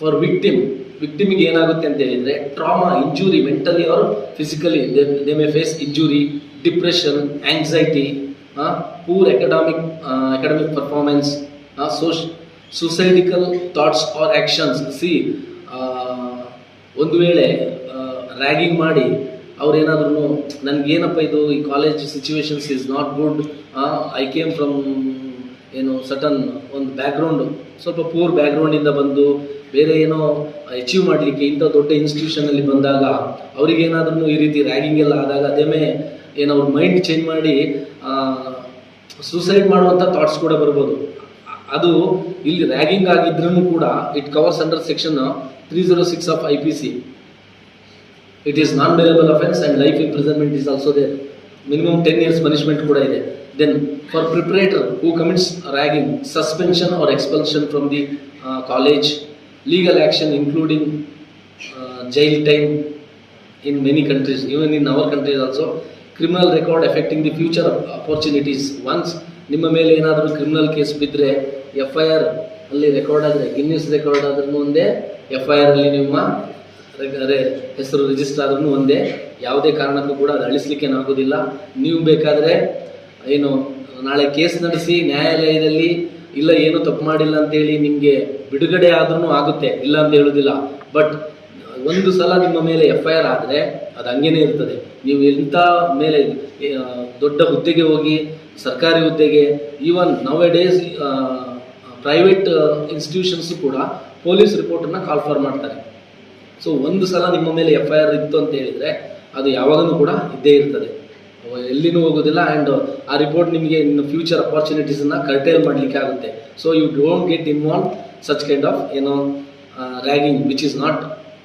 For victim ವಿಕ್ಟಿಮಿಗೆ ಏನಾಗುತ್ತೆ ಅಂತ ಹೇಳಿದ್ರೆ trauma injury mentally or physically they may face injury depression anxiety poor academic academic performance ಸೋಶ್ suicidal thoughts or actions ಸಿ ಒಂದು ವೇಳೆ ragging ಮಾಡಿ ಅವ್ರೇನಾದ್ರೂ ನನಗೇನಪ್ಪ ಇದು, ಈ college situations is not good I came from ಏನು ಸಟನ್ ಒಂದು ಬ್ಯಾಕ್ಗ್ರೌಂಡು ಸ್ವಲ್ಪ ಪೂರ್ ಬ್ಯಾಕ್ಗ್ರೌಂಡಿಂದ ಬಂದು ಬೇರೆ ಏನೋ ಅಚೀವ್ ಮಾಡಲಿಕ್ಕೆ ಇಂಥ ದೊಡ್ಡ ಇನ್ಸ್ಟಿಟ್ಯೂಷನಲ್ಲಿ ಬಂದಾಗ ಅವ್ರಿಗೇನಾದ್ರೂ ಈ ರೀತಿ ರ್ಯಾಗಿಂಗ್ ಎಲ್ಲ ಆದಾಗ ಅದೇಮೇ ಏನು ಅವ್ರ ಮೈಂಡ್ ಚೇಂಜ್ ಮಾಡಿ ಸೂಸೈಡ್ ಮಾಡುವಂಥ ಥಾಟ್ಸ್ ಕೂಡ ಬರ್ಬೋದು. ಅದು ಇಲ್ಲಿ ರ್ಯಾಗಿಂಗ್ ಆಗಿದ್ರೂ ಕೂಡ it covers under section three zero six of I P C it is non bailable offence and life imprisonment is also there minimum ten years punishment ಕೂಡ ಇದೆ. Then who commits ragging, suspension or expulsion from the uh, college, legal action including uh, jail time in many countries, even in our countries also, criminal record affecting the future opportunities. Once ನಿಮ್ಮ ಮೇಲೆ ಏನಾದರೂ criminal case ಬಿದ್ದರೆ F I R ಅಲ್ಲಿ record ಆದರೆ Guinness record ಆದ್ರೂ ಒಂದೇ F I R ಅಲ್ಲಿ ನಿಮ್ಮ ಹೆಸರು ರಿಜಿಸ್ಟರ್ ಆದ್ರೂ ಒಂದೇ ಯಾವುದೇ ಕಾರಣಕ್ಕೂ ಕೂಡ ಅದು ಅಳಿಸ್ಲಿಕ್ಕೇನಾಗೋದಿಲ್ಲ ನೀವು ಬೇಕಾದರೆ ಏನು, ನಾಳೆ ಕೇಸ್ ನಡೆಸಿ ನ್ಯಾಯಾಲಯದಲ್ಲಿ ಇಲ್ಲ, ಏನು ತಪ್ಪು ಮಾಡಿಲ್ಲ ಅಂತೇಳಿ ನಿಮಗೆ ಬಿಡುಗಡೆ ಆದ್ರೂ ಆಗುತ್ತೆ, ಇಲ್ಲ ಅಂತ ಹೇಳೋದಿಲ್ಲ. ಬಟ್ ಒಂದು ಸಲ ನಿಮ್ಮ ಮೇಲೆ ಎಫ್ ಐ ಆರ್ ಆದರೆ ಅದು ಹಂಗೇನೆ ಇರ್ತದೆ. ನೀವು ಎಂಥ ಮೇಲೆ ದೊಡ್ಡ ಹುದ್ದೆಗೆ ಹೋಗಿ, ಸರ್ಕಾರಿ ಹುದ್ದೆಗೆ even nowadays private institutions ಕೂಡ ಪೊಲೀಸ್ ರಿಪೋರ್ಟನ್ನು ಕಾಲ್ ಫಾರ್ ಮಾಡ್ತಾರೆ. ಸೊ ಒಂದು ಸಲ ನಿಮ್ಮ ಮೇಲೆ ಎಫ್ ಐ ಆರ್ ಇತ್ತು ಅಂತ ಹೇಳಿದರೆ ಅದು ಯಾವಾಗಲೂ ಕೂಡ ಇದ್ದೇ ಇರ್ತದೆ. ಎಲ್ಲಿನೂ ಹೋಗೋದಿಲ್ಲ ಆ್ಯಂಡ್ ಆ ರಿಪೋರ್ಟ್ ನಿಮಗೆ ಇನ್ನು ಫ್ಯೂಚರ್ ಅಪಾರ್ಚುನಿಟೀಸನ್ನು ಕರ್ಟೇಲ್ ಮಾಡಲಿಕ್ಕೆ ಆಗುತ್ತೆ so you don't get involve such kind of ಏನೋ ragging which is not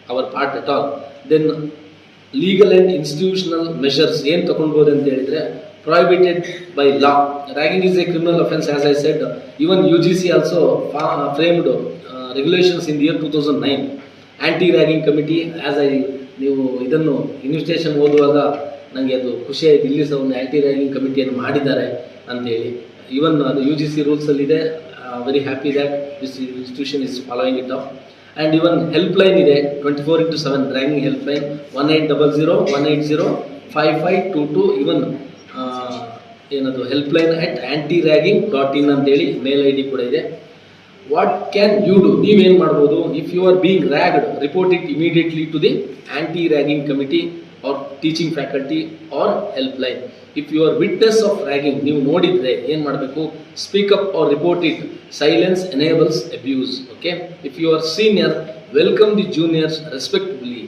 our part at all then legal and institutional measures ಏನು ತಗೊಳ್ಬೋದು ಅಂತ ಹೇಳಿದರೆ prohibited by law. Ragging is a criminal ಐ as I said. Even UGC also framed framed uh, regulations in the year 2009. Anti-ragging committee, as I ನೀವು ಇದನ್ನು invitation ಓದುವಾಗ ನನಗೆ ಅದು ಖುಷಿ ಆಯ್ತು. ಇಲ್ಲಿ ಸಹ ಒಂದು ಆ್ಯಂಟಿ ರ್ಯಾಗಿಂಗ್ ಕಮಿಟಿಯನ್ನು ಮಾಡಿದ್ದಾರೆ ಅಂತೇಳಿ. ಈವನ್ ಅದು U G C ರೂಲ್ಸಲ್ಲಿದೆ very happy that this institution is following it of and even helpline ಇದೆ. Twenty four into seven ragging helpline one eight double zero one eight zero five five two to even ಏನದು helpline at anti ragging dot in ಅಂತೇಳಿ mail I D ಕೂಡ ಇದೆ. What can you do ನೀವೇನು ಮಾಡ್ಬೋದು? If you are being ragged report it immediately to the anti ragging committee teaching faculty or helpline if you are witness of ragging ನೀವು ನೋಡಿದರೆ ಏನು ಮಾಡಬೇಕು? Speak up or report it silence enables abuse okay if you are senior welcome the juniors respectfully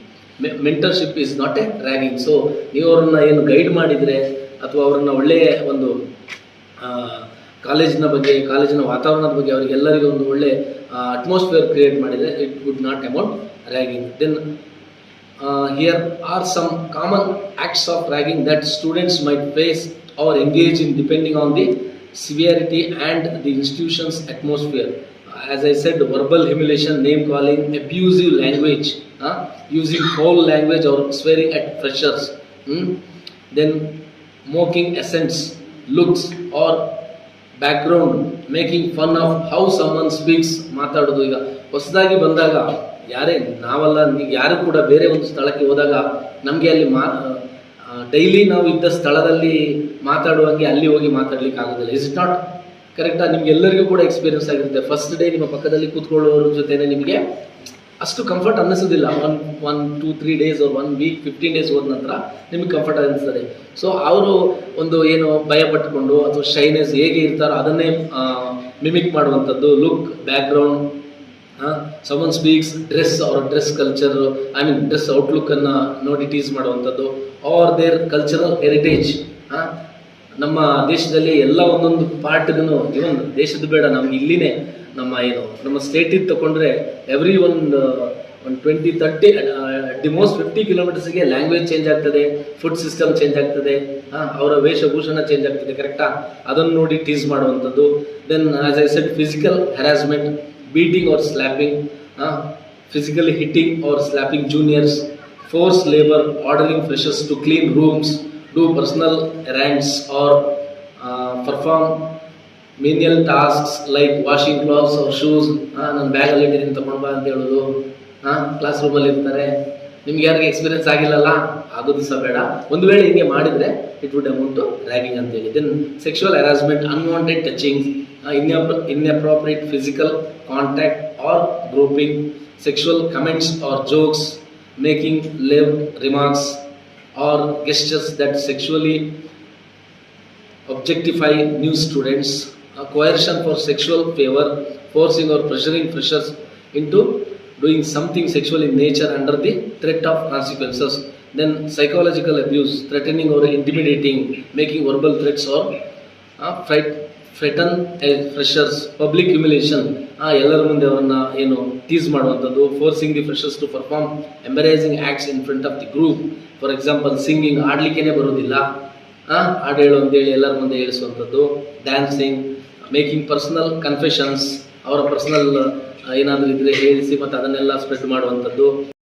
mentorship is not a ragging so ನೀವು ಅವ್ರನ್ನ ಏನು guide ಮಾಡಿದರೆ ಅಥವಾ ಅವ್ರನ್ನ ಒಳ್ಳೆಯ ಒಂದು ಕಾಲೇಜಿನ ಬಗ್ಗೆ, ಕಾಲೇಜಿನ ವಾತಾವರಣದ ಬಗ್ಗೆ ಅವರಿಗೆಲ್ಲರಿಗೂ ಒಂದು ಒಳ್ಳೆ ಅಟ್ಮಾಸ್ಫಿಯರ್ ಕ್ರಿಯೇಟ್ ಮಾಡಿದರೆ it would not amount ragging then Here are some common acts of ragging that students might face or engage in depending on the severity and the institution's atmosphere as I said verbal humiliation name calling abusive language using foul language or swearing at freshers. Hmm? Then mocking essence, looks or background, making fun of how someone speaks, ಮಾತಾಡೋದು ಈಗ ಹೊಸದಾಗಿ ಬಂದಾಗ ಯಾರೇ, ನಾವಲ್ಲ ನೀವು ಯಾರು ಕೂಡ ಬೇರೆ ಒಂದು ಸ್ಥಳಕ್ಕೆ ಹೋದಾಗ ನಮಗೆ ಅಲ್ಲಿ ಮಾ ಡೈಲಿ ನಾವು ಇದ್ದ ಸ್ಥಳದಲ್ಲಿ ಮಾತಾಡುವಂಗೆ ಅಲ್ಲಿ ಹೋಗಿ ಮಾತಾಡ್ಲಿಕ್ಕೆ ಆಗೋದಿಲ್ಲ. ಇಸ್ ನಾಟ್ ಕರೆಕ್ಟಾ ನಿಮ್ಗೆ ಎಲ್ಲರಿಗೂ ಕೂಡ ಎಕ್ಸ್ಪೀರಿಯನ್ಸ್ ಆಗಿರುತ್ತೆ. ಫಸ್ಟ್ ಡೇ ನಿಮ್ಮ ಪಕ್ಕದಲ್ಲಿ ಕೂತ್ಕೊಳ್ಳೋರ ಜೊತೆನೆ ನಿಮಗೆ ಅಷ್ಟು comfort ಅನ್ನಿಸೋದಿಲ್ಲ. One one two three days ಅವ್ರು ಒನ್ ವೀಕ್ ಫಿಫ್ಟೀನ್ ಡೇಸ್ ಹೋದ ನಂತರ ನಿಮಗೆ ಕಂಫರ್ಟ್ ಅನ್ನಿಸ್ತದೆ. ಸೊ ಅವರು ಒಂದು ಏನು ಭಯ ಪಟ್ಟುಕೊಂಡು ಅಥವಾ ಶೈನೆಸ್ ಹೇಗೆ ಇರ್ತಾರೋ ಅದನ್ನೇ ಮಿಮಿಕ್ ಮಾಡುವಂಥದ್ದು. Look background someone speaks dress ಅವ್ರ dress culture I mean dress ಔಟ್ಲುಕ್ಕನ್ನು ನೋಡಿ ಟೀಸ್ ಮಾಡುವಂಥದ್ದು ಆರ್ ದೇರ್ ಕಲ್ಚರಲ್ ಹೆರಿಟೇಜ್ ನಮ್ಮ ದೇಶದಲ್ಲಿ ಎಲ್ಲ ಒಂದೊಂದು ಪಾರ್ಟ್ಗೂ ಇವನ್ ದೇಶದ ಬೇಡ ನಮ್ಮ ಇಲ್ಲಿನೇ ನಮ್ಮ ಏನು, ನಮ್ಮ ಸ್ಟೇಟಿದ್ದು ತಗೊಂಡ್ರೆ ಎವ್ರಿ ಒಂದು ಒಂದು twenty thirty the most fifty ಕಿಲೋಮೀಟರ್ಸ್ಗೆ language change ಆಗ್ತದೆ ಫುಡ್ ಸಿಸ್ಟಮ್ ಚೇಂಜ್ ಆಗ್ತದೆ ಅವರ ವೇಷಭೂಷಣ ಚೇಂಜ್ ಆಗ್ತದೆ ಕರೆಕ್ಟಾ ಅದನ್ನು ನೋಡಿ ಟೀಸ್ ಮಾಡುವಂಥದ್ದು. Then as I said physical harassment beating or slapping physically hitting or slapping juniors force labour ordering freshers to clean rooms do personal errands or perform menial tasks like washing clothes ಅವ್ರ shoes ನನ್ನ ಬ್ಯಾಗಲ್ಲಿ ಇಟ್ಟಿದ್ದೀನಿ ತಗೊಂಡ್ಬಾ ಅಂತ ಹೇಳೋದು ಹಾಂ class ರೂಮಲ್ಲಿ ಇರ್ತಾರೆ. ನಿಮ್ಗೆ ಯಾರಿಗೆ ಎಕ್ಸ್ಪೀರಿಯನ್ಸ್ ಆಗಿಲ್ಲಲ್ಲ ಆಗೋ ದಿವಸ ಬೇಡ. ಒಂದು ವೇಳೆ ಹಿಂಗೆ ಮಾಡಿದರೆ it would amount to ragging ಅಂತ ಹೇಳಿ then sexual harassment unwanted touching inappropriate physical contact or groping, sexual comments or jokes, making lewd remarks or gestures that sexually objectify new students, uh, coercion for sexual favor, forcing or pressuring freshers into doing something sexual in nature under the threat of consequences. Then psychological abuse, threatening or intimidating, making verbal threats or uh, fright, threaten freshers public humiliation ಎಲ್ಲರ ಮುಂದೆ ಅವರನ್ನ ಏನು tease ಮಾಡುವಂಥದ್ದು forcing the freshers to perform embarrassing acts in front of the group for example singing ಆಡಲಿಕ್ಕೇ ಬರೋದಿಲ್ಲ. ಆ, ಹಾಡು ಹೇಳು ಅಂತೇಳಿ ಎಲ್ಲರ ಮುಂದೆ ಹೇಳಿಸುವಂಥದ್ದು. ಡ್ಯಾನ್ಸಿಂಗ್ ಮೇಕಿಂಗ್ ಪರ್ಸನಲ್ ಕನ್ಫೆಷನ್ಸ್ ಅವರ ಪರ್ಸನಲ್ ಏನಾದರೂ ಇದ್ದರೆ ಹೇಳಿಸಿ ಮತ್ತು ಅದನ್ನೆಲ್ಲ ಸ್ಪ್ರೆಡ್ ಮಾಡುವಂಥದ್ದು.